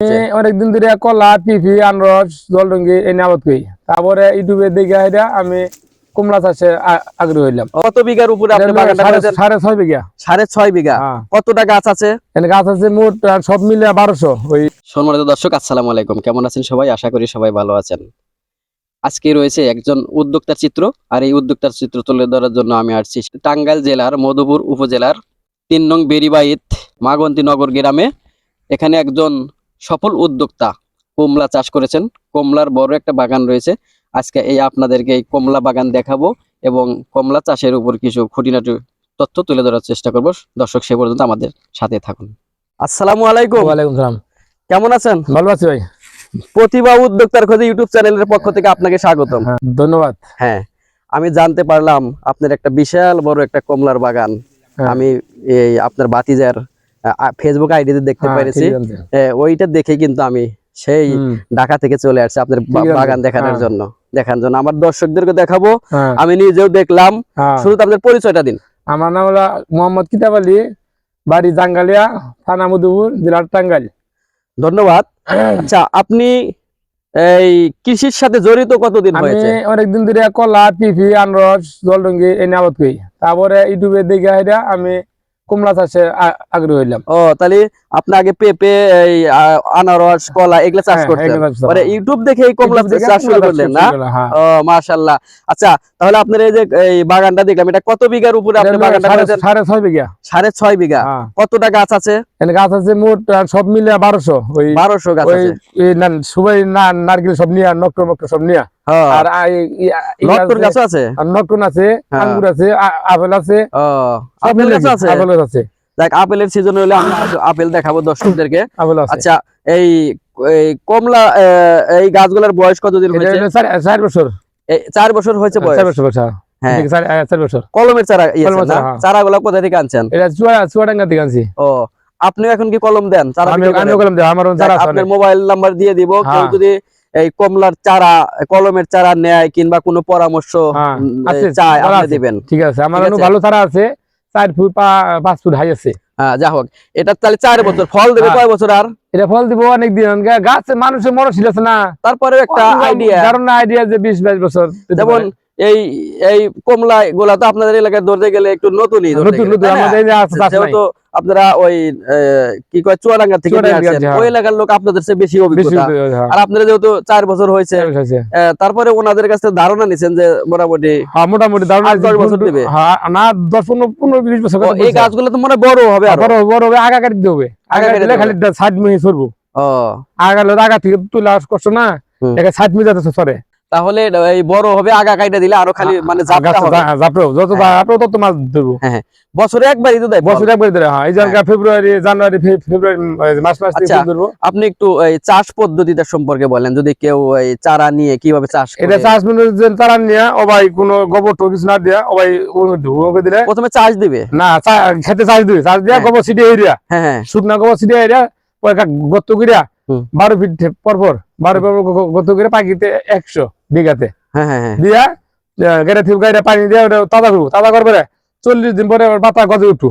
আমি অনেকদিন ধরে কলা পিফি আনরস জলডঙ্গি এই নামত কই তারপরে ইউটিউবে দেখে এটা আমি কুমড়া চাষে আগ্রহী হইলাম। কত বিঘার উপরে সাড়ে- ছয় বিঘা। সাড়ে ছয় বিঘা। হ্যাঁ। কতটা গাছ আছে? এখানে গাছ আছে মোট সব মিলে বারোশো। ওই সম্মানিত দর্শক আসসালামু আলাইকুম। কেমন আছেন সবাই? আশা করি সবাই ভালো আছেন। আজকে রয়েছে একজন উদ্যোক্তার চিত্র আর এই উদ্যোক্তার চিত্র তুলে ধরার জন্য আমি আসছি টাঙ্গাইল জেলার মধুপুর উপজেলার তিন নং বেরিবাইত মাগন্তি নগর গ্রামে। এখানে একজন সফল উদ্যোক্তা কমলা চাষ করেছেন। কমলার বড় একটা বাগান রয়েছে। আজকে এই আপনাদেরকে এই কমলা বাগান দেখাবো এবং কমলা চাষের উপর কিছু খুঁটিনাটি তথ্য তুলে ধরার চেষ্টা করব। দর্শক সে পর্যন্ত আমাদের সাথে থাকুন। আসসালামু আলাইকুম। ওয়ালাইকুম সালাম। কেমন আছেন? ভালো আছি ভাই। প্রতিভা উদ্যোক্তার খোঁজে ইউটিউব চ্যানেলের পক্ষ থেকে আপনাকে স্বাগতম। হ্যাঁ, ধন্যবাদ। হ্যাঁ আমি জানতে পারলাম আপনার একটা বিশাল বড় একটা কমলার বাগান। হ্যাঁ। আমি এই আপনার বাতিজার ফেসবুক আইডিতে দেখতে হ্যাঁ, পেরেছি। ওইটা দেখে কিন্তু আমি সেই ঢাকা থেকে চলে আসছি আপনার বাগান দেখানোর। জন্য দেখার জন্য। আমার দর্শকদেরকে দেখাবো। আমি নিজেও দেখলাম। শুধু আপনার পরিচয়টা দিন। আমার নাম হলো মোহাম্মদ কিতাব আলী বাড়ি জাঙ্গালিয়া থানা মধুপুর জেলার টাঙ্গাইল। ধন্যবাদ। আচ্ছা আপনি এই কৃষির সাথে জড়িত কতদিন আমি হয়েছে? অনেকদিন ধরে কলা পিপি আনারস জলডঙ্গি এই নামত করি। তারপরে ইউটিউবে দেখে আমি কুমড়া চাষে আগ্রহী হইলাম। ও তাহলে আপনি আগে পেঁপে এই আনারস কলা এগুলা চাষ হ্যাঁ, করতেন। পরে ইউটিউব দেখে এই কমলা চাষ শুরু করলেন না? হ্যাঁ। ও মাশাআল্লাহ। আচ্ছা তাহলে আপনার এই যে এই বাগানটা দেখলাম এটা কত বিঘার উপরে আপনি বাগানটা সাড়ে- করেছেন? সাড়ে ছয় বিঘা। সাড়ে ছয় বিঘা। হ্যাঁ। কতটা গাছ আছে? এখানে গাছ আছে মোট সব মিলে বারোশো। ওই বারোশো গাছ ওই আছে। এই না- সবাই না নারকেল সব নিয়ে নক্টর মক্টর সব নিয়ে। আর আ- এই- এই- এই লটকন আছে, গাছ আছে? আর নটকন আছে হ্যাঁ। আঙ্গুর আছে আপেল আছে আপেল আছে? আপেল আছে। দেখ আপেলের সিজন হলে আমরা আপেল দেখাবো দর্শকদেরকে। আচ্ছা এই কমলা এই গাছগুলোর বয়স কতদিন হয়েছে? চার বছর। চার বছর বয়স? চার বছর হ্যাঁ। কলমের চারা চারা, হ্যাঁ। চারাগুলো কোথা থেকে আনছেন? এটা চুয়াডাঙ্গা থেকে আনছি। ও আপনিও এখন কি কলম দেন? চারা কলম দেব আমার মোবাইল নাম্বার দিয়ে দিব কেউ হ্যাঁ। যদি এই কমলার চারা কলমের চারা নেয় কিংবা কোনো পরামর্শ হ্যাঁ, চায় আপনি দিবেন। ঠিক আছে আমার। ভালো তারা আছে চার ফুট পাঁচ ফুট হাই আছে। হ্যাঁ যা হোক এটা তাহলে চার বছর ফল দেবে হ্যাঁ। কয় বছর আর? এটা ফল দিব অনেক দিন গাছ মানুষের মরশীল আছে না। তারপরে একটা আইডিয়া কারণ আইডিয়া যে বিশ বাইশ বছর যেমন এই এই কমলা গুলা তো আপনাদের এলাকায় ধরতে গেলে একটু নতুনই নতুন নতুন আমাদের আপনারা ওই কি কয় চুয়াডাঙ্গা থেকে হ্যাঁ। ওই এলাকার লোক আপনাদের চেয়ে বেশি অভিজ্ঞতা হ্যাঁ। আর আপনারা যেহেতু চার বছর হয়েছে তারপরে ওনাদের কাছে ধারণা নিছেন যে মোটামুটি হ্যাঁ, মোটামুটি আট দশ বছর দিবে? হ্যাঁ, না দশ পনেরো পনেরো বিশ বছর এই। গাছগুলো তো মনে বড় হবে আরও বড় বড় হবে আগা কাটি হবে আগা আগা কেটে দিলে খালি সাইড মিহি সরবো ও আগা হলে আগা থেকে তুলে আস কষ্ট না। এটা মিহি যাতে সরে তাহলে এই বড় হবে আগা কাইটা দিলে আরও খালি মানে জাপটা হবে জাপড়ো যত হ্যাঁ। জাপড়ো তত মাছ ধরবো বছরে একবারই তো দেয়। বছর একবার ধরে হ্যাঁ এই হ্যাঁ। ফেব্রুয়ারি জানুয়ারি ফেব্রুয়ারি মাস মাস থেকে আচ্ছা। আপনি একটু এই চাষ পদ্ধতিটা সম্পর্কে বলেন যদি কেউ এই চারা নিয়ে কীভাবে চাষ করে এটা চাষ মিনিট যে তারা নিয়ে ও ভাই কোনো গোবর টো কিছু না দিয়া ও ভাই ওকে দিলে প্রথমে চাষ দিবে না খেতে চাষ দিবে চাষ দিয়া হ্যাঁ। গোবর ছিটে এরিয়া হ্যাঁ হ্যাঁ শুকনা গোবর ছিটে এরিয়া গর্ত করিয়া হুম। বারো ফিট পর বারো পর পর করে পাখিতে একশো বিঘাতে। হ্যাঁ হ্যাঁ হ্যাঁ। দিয়া গেড়ে থিপ গাড়ি পানি দিয়ে ওটা তাজা করব তাজা করবে চল্লিশ দিন পরে পাতা গজে উঠু।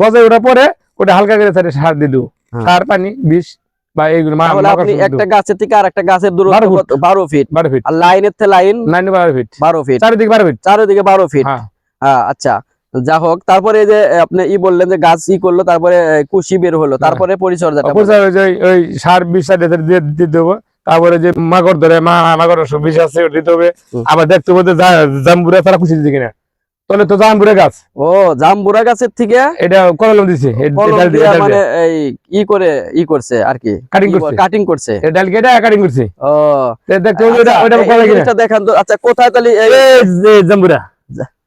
গজে ওঠার পরে ওটা হালকা করে সার দিয়ে হ্যাঁ। সার পানি বিষ বা এইগুলো আপনি একটা গাছের থেকে আর একটা গাছের দূরত্ব বারো ফুট। বারো ফিট। বারো আর লাইনের থেকে লাইন নাইন বারো ফিট। বারো ফিট। চারিদিকে বারো ফিট। চারিদিকে বারো ফিট। হ্যাঁ। আচ্ছা। যা হোক তারপরে যে আপনি ই বললেন যে গাছ ই করল তারপরে কুশি বের হলো। তারপরে পরিচর্যাটা। অপচয় ওই সার বিষ সার দিয়ে দেবো। তারপরে যে মাকড় ধরে মা সব বিষ আছে দিতে হবে। আবার দেখতে হবে জাম্বুরা তারা খুশি দিচ্ছে কিনা। তাহলে তো জাম্বুরা গাছ। ও জামবুড়া গাছের থেকে এটা কলম দিছে মানে এই ই করে ই করছে আর কি। কাটিং করছে। কাটিং করছে। ডাল কেটে কাটিং করছে। ও। তো দেখতে হবে ওটা আচ্ছা, ওটা কলা কিনা। জিনিসটা দেখান তো আচ্ছা কোথায় তাহলে এই- এই যে জাম্বুরা।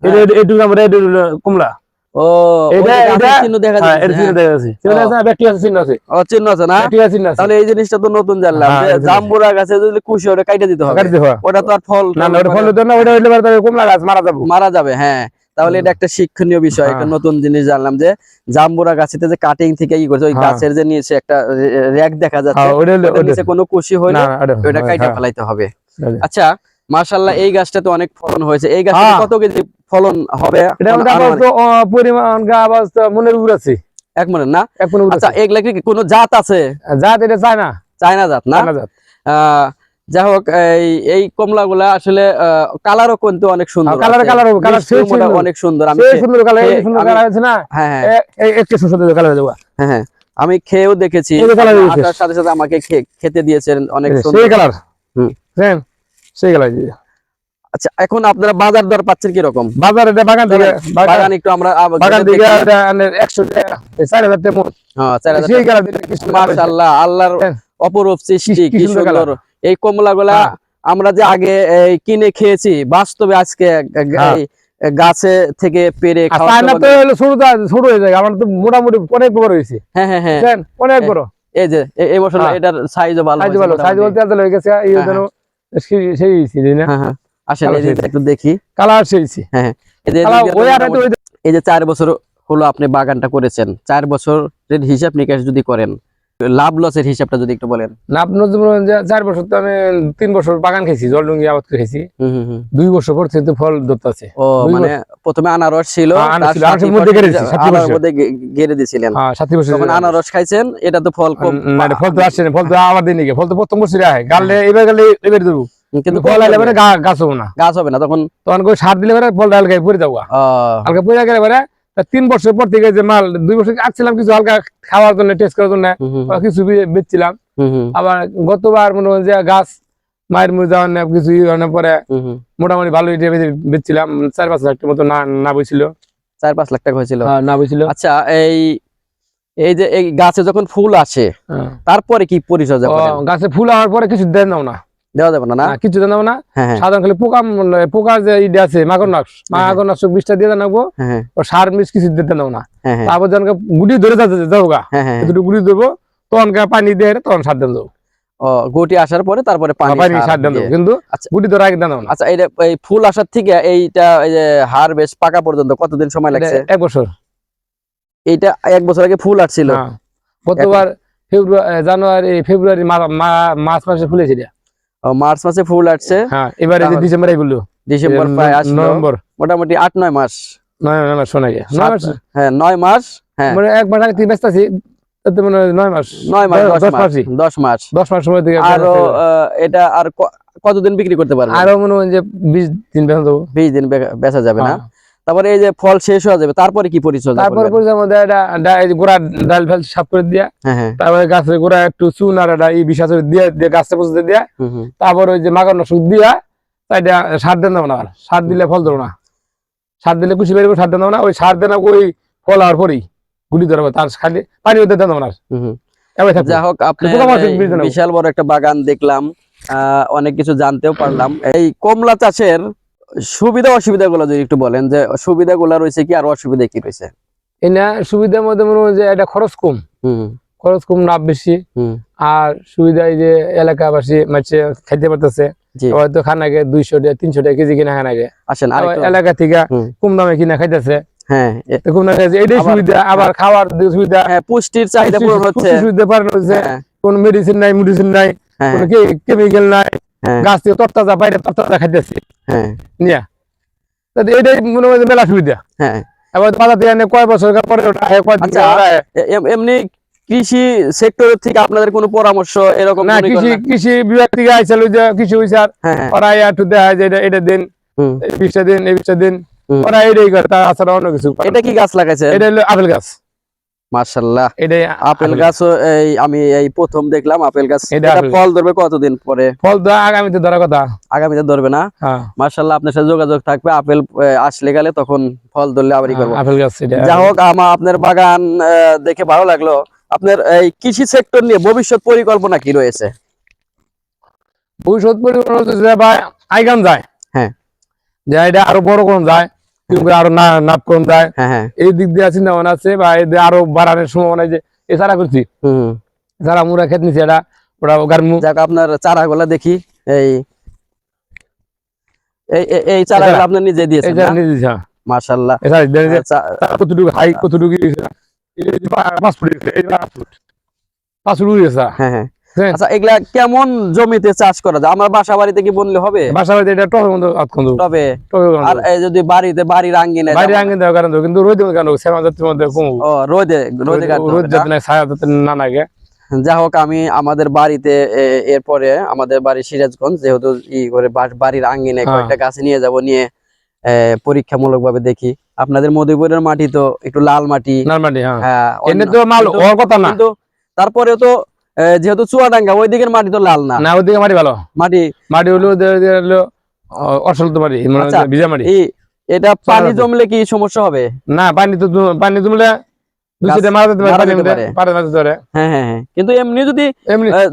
এটা এটু জাম্বুরা এটু কমলা। ও এটা- ওই যে গাছের এটা- চিহ্ন দেখা যাচ্ছে এটা চিহ্ন। দেখা যাচ্ছে। চিহ্ন আছে ব্যাকটেরিয়া চিহ্ন আছে? ও চিহ্ন আছে না? ব্যাকটেরিয়া চিহ্ন আছে। তাহলে এই জিনিসটা তো নতুন জানলাম। যে এটা ঠিক আছে। জামবুড়া গাছে যদি কুশি ওটা কাইটে দিতে হবে? কাটি দেওয়া ওটা তো আর ফল না না ওটা ফল না ওটা হইলে পরে কমলা গাছ মারা যাব। মারা যাবে হ্যাঁ। তাহলে এটা একটা শিক্ষণীয় বিষয় একটা হ্যাঁ। নতুন জিনিস জানলাম যে জাম্বুরা গাছেতে যে কাটিং থেকে ই করছে ওই হ্যাঁ। গাছের যে নিচে একটা র্যাক দেখা যাচ্ছে হ্যাঁ ওটা নিচে কোনো কুশি হইলে ওটা কাইটা ফেলাইতে হবে। আচ্ছা মাশাল্লাহ এই গাছটা তো অনেক ফলন হয়েছে। এই গাছটা হ্যাঁ। কত কেজি ফলন হবে? এটা পরিমাণ গা আবাস মনের উপর আছে। এক মনে না? এক মনের আচ্ছা। এগুলা কি কোনো জাত আছে? জাত এটা চায় না চায়না জাত না? জাত। যাই হোক এই কমলা গুলা আসলে কালারও কিন্তু অনেক সুন্দর হ্যাঁ, সুন্দর। অনেক সুন্দর আমি সুন্দর কালার সুন্দর কালার আছে না? হ্যাঁ এ- এ- একটু সুন্দর কালার দেবো। হ্যাঁ আমি খেয়েও দেখেছি। আসার সাথে সাথে আমাকে খেতে দিয়েছেন অনেক সুন্দর। কালার হুম। সেম সেই আচ্ছা এখন আপনারা বাজার দর পাচ্ছেন কীরকম বাজার এটা বাগান থেকে বাগান একটু আমরা বাগান থেকে এটা আনের একশো টাকা, এই চার হাজার টাকা হ্যাঁ, চার হাজার সেই টাকা। কালার দিলে কি সুন্দর কালার হয়েছে। মাশাআল্লাহ আল্লাহর হ্যাঁ। অপরূপ সৃষ্টি কি- কি কি সুন্দর এই কমলা গুলা হ্যাঁ। আমরা যে আগে কিনে খেয়েছি বাস্তবে আজকে হ্যাঁ। গাছে থেকে পেরে ছোট তো- হয়ে যায় আমার তো মোটামুটি অনেক বড় হয়েছে হ্যাঁ হ্যাঁ হ্যাঁ অনেক বড় এই যে এই বছর। এটার সাইজও ভালো সাইজ ভালো সাইজ বলতে হয়ে গেছে এই জন্য সেই- সেই না? হ্যাঁ হ্যাঁ। আসেন। একটু দেখি। কালার সেইছি হ্যাঁ এই যে চার বছর হলো আপনি বাগানটা করেছেন। চার বছরের হিসাব নিকাশ যদি করেন লাভ লসের হিসাবটা যদি একটু বলেন। লাভ যে চার বছর তো আমি তিন বছর বাগান খেয়েছি জলডুঙ্গি আবাদ করে খেয়েছি। দুই বছর পর থেকে ফল ধরতে আছে। ও মানে প্রথমে আনারস ছিল হ্যাঁ, মধ্যে ফল- গেড়ে দিয়েছিলেন। হ্যাঁ যখন আনারস খাইছেন এটা তো ফল কম না এটা ফল তো আসছে না ফল তো আবার দিন ফল তো প্রথম বছরে আহে। গালে এবার গেলে এবার দেবো। কিন্তু কিন্তু ফল ফল আইলে মানে গাছ হবে না। গাছ হবে না তখন তখন সার দিলে পরে ফলটা হালকা পরে যাব আহ, হালকা পরে গেলে পরে তিন বছর পর থেকে যে মাল দুই বছর আসছিলাম কিছু হালকা খাওয়ার জন্য টেস্ট করার জন্য কিছু বেচছিলাম। আবার গতবার মনে হয় যে গাছ মায়ের মুড়ে যাওয়ার না কিছু ই হওয়ার পরে। মোটামুটি ভালো বেচছিলাম চার পাঁচ লাখ মতো না না বইছিল। চার পাঁচ লাখ টাকা হয়েছিল? হ্যাঁ, না বইছিল। আচ্ছা এই এই যে এই গাছে যখন ফুল আসে হ্যাঁ। তারপরে কি পরিচর্যা ও, গাছে ফুল হওয়ার পরে কিছু দেন না। দেওয়া যাবে না না? না, কিছু দেন দাও না। হ্যাঁ হ্যাঁ। সাধারণ খালি পোকা যে ইডে আছে মাকড় নাশ মাকড় নাশক বিষটা দিয়ে দেন হ্যাঁ ও সার মিস কিছু দিতে দাও না। হ্যাঁ হ্যাঁ। তারপর যখন গুটি ধরে যাচ্ছে যাও গা হ্যাঁ হ্যাঁ। দুটো গুটি দেবো তখন পানি দিয়ে তখন সার দেন যাও গুটি আসার পরে তারপরে পানি পানি সার সার দেন কিন্তু আচ্ছা। গুটি ধরে আগে দেন আচ্ছা এই এই ফুল আসার থেকে এইটা এই যে হারভেস্ট পাকা পর্যন্ত কতদিন সময় লাগছে? এক বছর। এইটা এক বছর আগে ফুল আসছিল। হ্যাঁ। গতবার ফেব্রুয়ারি জানুয়ারি ফেব্রুয়ারি মার্চ মাসে ফুলেছে এটা। ও, মার্চ মাসে ফুল আসছে। হ্যাঁ এবারে যে ডিসেম্বর বলল ডিসেম্বর প্রায় আসলো। নভেম্বর। মোটামুটি আট নয় মাস। নয় নয় মাস শোনা গিয়ে। নয় মাস? হ্যাঁ নয় মাস হ্যাঁ। মানে এক মাস আগে তুই ব্যস্ত আছি তাতে মনে হয় নয় মাস। নয় মাস দশ- দশ দশ মাস মাসই। দশ মাস। দশ মাস সময় থেকে আর এটা আর কতদিন বিক্রি করতে পারবে আরও মনে হয় যে বিশ দিন বেতন দেবো বিশ দিন বে- বেচা যাবে না। হ্যাঁ। তারপরে এই যে ফল শেষ হয়ে যাবে তারপরে কি পরিচর্যা তারপর? পরিচয় মধ্যে এটা গোড়া ডাল ফেল সাফ করে দিয়া হ্যাঁ হ্যাঁ তারপরে গাছের গোড়া একটু চুন আর এটা এই বিশ্বাস দিয়ে দিয়ে গাছটা পুষতে দিয়া। তারপর ওই যে মাগার নসুক দিয়া তাই সার দেন না সার দিলে ফল ধরো না সার দিলে কুচি বেরবো সার দেন না ওই সার দেন ওই ফল হওয়ার পরেই গুলি ধরবো তার খালি পানি ওদের দেন না আর। হুম, হুম। এবার থাকবে যা হোক আপনি। বিশাল বড় একটা বাগান দেখলাম আহ, অনেক কিছু জানতেও পারলাম এই কমলা চাষের সুবিধা অসুবিধা গুলো যদি একটু বলেন যে সুবিধা গুলা রয়েছে কি আর অসুবিধা কি রয়েছে? এনা সুবিধার মধ্যে মনে হয় যে এটা খরচ কম। খরচ কম লাভ বেশি। আর সুবিধা এই যে এলাকাবাসী মাছে খাইতে পারতেছে। হয়তো খানাকে দুইশো টাকা তিনশো টাকা কেজি কিনা খানাকে আসেন আরেকটু এলাকা থেকে কম দামে কিনা খাইতেছে। হ্যাঁ কম দামে এটাই সুবিধা আবার খাওয়ার সুবিধা হ্যাঁ পুষ্টির চাহিদা পূরণ হচ্ছে। সুবিধা পালন হচ্ছে। কোন মেডিসিন নাই মেডিসিন নাই কেমিক্যাল নাই। গাছ থেকে তরতাজা বাইরে তরতাজা খাইতেছে। হ্যাঁ। নিয়া। মনে হয় মেলা সুবিধা। হ্যাঁ। এবার বাজার কয় বছর পরে ওটা কয় দিন আচ্ছা, এমনি কৃষি সেক্টর থেকে আপনাদের কোনো পরামর্শ এরকম না কৃষি কৃষি বিভাগ থেকে যে কৃষি অফিসার হ্যাঁ। হ্যাঁ ওরা একটু দেখা যে এটা এটা দিন বিষটা দিন এই বিষটা দিন। ওরা এটাই করে তাছাড়া অন্য কিছু এটা কি গাছ লাগাইছেন? এটা হলো আপেল গাছ। আপেল গাছও এই আমি এই প্রথম দেখলাম আপেল গাছ। এটা ফল ধরবে কতদিন পরে? ফল তো আগামীতে ধরার কথা। আগামীতে ধরবে না? হ্যাঁ। আপনার সাথে যোগাযোগ থাকবে। আপেল আসলে গেলে তখন ফল ধরলে আবারই করব। আপেল গাছ যা হোক আমার আপনার বাগান দেখে ভালো লাগল। আপনার এই কৃষি সেক্টর নিয়ে ভবিষ্যৎ পরিকল্পনা কি রয়েছে? ভবিষ্যৎ পরিকল্পনা আইগান যায়। হ্যাঁ। যে এটা আরও বড় কোন যায়। আরও নাপ কোন যায়। হ্যাঁ হ্যাঁ। এই দিক দিয়ে চিন্তা ভাবনা আছে বা এদের আরও বাড়ানোর সম্ভাবনা যে এছাড়া করছি। যারা মুরা খেত নিছে এটা ওরা গার্মু যাক আপনার চারাগুলা দেখি। এই এই এই- এই চারাগুলো এছাড়া- আপনি নিজে দিয়েছেন দিছে মাশাআল্লাহ। তার কতটুকু হাই কতটুকু পাঁচ ফুট পাঁচ ফুট। হ্যাঁ। হ্যাঁ হ্যাঁ। আচ্ছা এগুলা কেমন জমিতে চাষ করা যায়? আমার বাসা বাড়িতে কি বললে হবে? বাসা বাড়িতে এটা মতো আতখন্দ তবে টপের আর এই যদি বাড়িতে বাড়ির আঙ্গিনে বাইরে আঙ্গিন দেওয়ার কারণ কিন্তু রোদ কেন? সেমা যাত্রীর মধ্যে কমু। ও রোদে রোদে রোদ? যাতে না ছায়া যাতে না লাগে। যা হোক আমি আমাদের বাড়িতে এরপরে আমাদের বাড়ি সিরাজগঞ্জ যেহেতু ই করে বাড়ির আঙ্গিনে হ্যাঁ। কয়েকটা গাছ নিয়ে যাব নিয়ে পরীক্ষামূলক ভাবে দেখি। আপনাদের মধুপুরের মাটি তো একটু লাল মাটি। লাল হ্যাঁ। হ্যাঁ, এনে তো মাল হওয়ার কথা না। কিন্তু তারপরে তো যেহেতু চুয়াডাঙ্গা ওই দিকের মাটি তো লাল না। না ওদিকে মাটি ভালো। মাটি? মাটি হলো অসল তো মাটি মানে আচ্ছা। ভিজা মাটি। এটা পানি জমলে কি সমস্যা হবে? না পানি তো পানি জমলে হ্যাঁ হ্যাঁ হ্যাঁ। কিন্তু এমনি যদি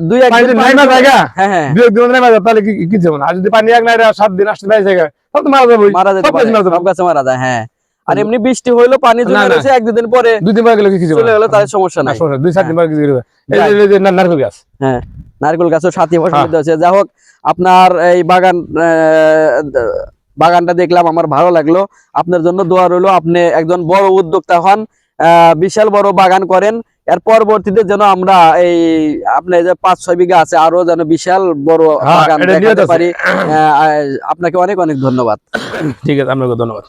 দুই এক দিন তাহলে কি- আর যদি পানি এক নাই সাত দিন আসতে যাবে মারা যাবে। মারা যায় হ্যাঁ। আর এমনি বৃষ্টি হইল পানি জমে রয়েছে এক দুদিন পরে দুই দিন পরে গেলে কিছু চলে গেলো তাহলে সমস্যা না, নাই। দুই সাত দিন পরে কিছু নারকেল গাছ। নারকেল গাছও সাথী হ্যাঁ। হচ্ছে যা হোক আপনার এই বাগান বাগানটা দেখলাম আমার ভালো লাগল। আপনার জন্য দোয়া রইল। আপনি একজন বড় উদ্যোক্তা হন আহ, বিশাল বড় বাগান করেন। এর পরবর্তীতে যেন আমরা এই আপনি যে পাঁচ ছয় বিঘা আছে আরও যেন বিশাল বড় হ্যাঁ, বাগান দেখাতে পারি। আপনাকে অনেক অনেক ধন্যবাদ। ঠিক আছে আপনাকে ধন্যবাদ।